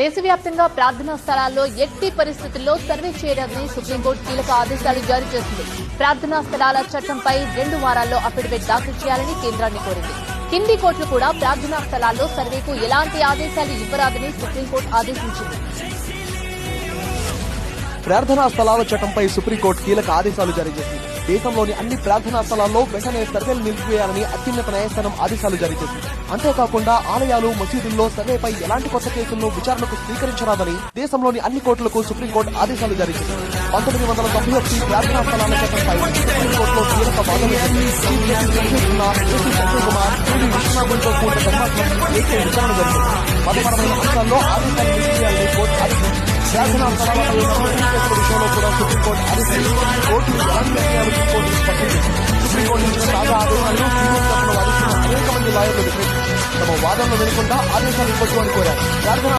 దేశవ్యాప్తంగా ప్రార్థనా స్థలాల్లో ఎట్టి పరిస్థితుల్లో సర్వే చేయడాన్ని సుప్రీంకోర్టు కీలక ఆదేశాలు జారీ చేసింది. ప్రార్థనా స్థలాల చట్టంపై రెండు వారాల్లో అఫిడవిట్ దాఖలు చేయాలని కేంద్రాన్ని కోరింది. హిందీ కోర్టులు కూడా ప్రార్థనా స్థలాల్లో సర్వేకు ఎలాంటి ఆదేశాలు ఇవ్వరాదని సుప్రీంకోర్టు ఆదేశించింది. ప్రార్థనా స్థలాల చట్టంపై సుప్రీంకోర్టు కీలక ఆదేశాలు జారీ చేసింది. దేశంలోని అన్ని ప్రార్థనా స్థలాల్లో వెంటనే సర్వేలు నిలిపివేయాలని అత్యున్నత న్యాయస్థానం ఆదేశాలు జారీ చేసింది. అంతేకాకుండా ఆలయాలు మసీదుల్లో సర్వేపై ఎలాంటి కొత్త కేసులను విచారణకు స్వీకరించరాదని దేశంలోని అన్ని కోర్టులకు సుప్రీంకోర్టు ఆదేశాలు జారీ చేసింది. పంతొమ్మిది వందల తొంభై ఒకటి ప్రార్థనా స్థలాల చట్టంపై సుప్రీంకోర్టులో కీలక వాదనలు కుమార్, విశ్వనాథంతో కూడిన ధర్మాసనం విచారణ జరిగింది. మతపరమైన అంశాల్లో ఆదేశాలు నిలిపివేయాలని కోర్టు ఆదేశించింది. శాసనాల స్థలాలపై విషయంలో కూడా సుప్రీంకోర్టు ఆదేశించింది. కోర్టు తరఫున తమ వాదనలు వినకుండా ఆదేశాలు ఇవ్వచ్చు అని కోరారు.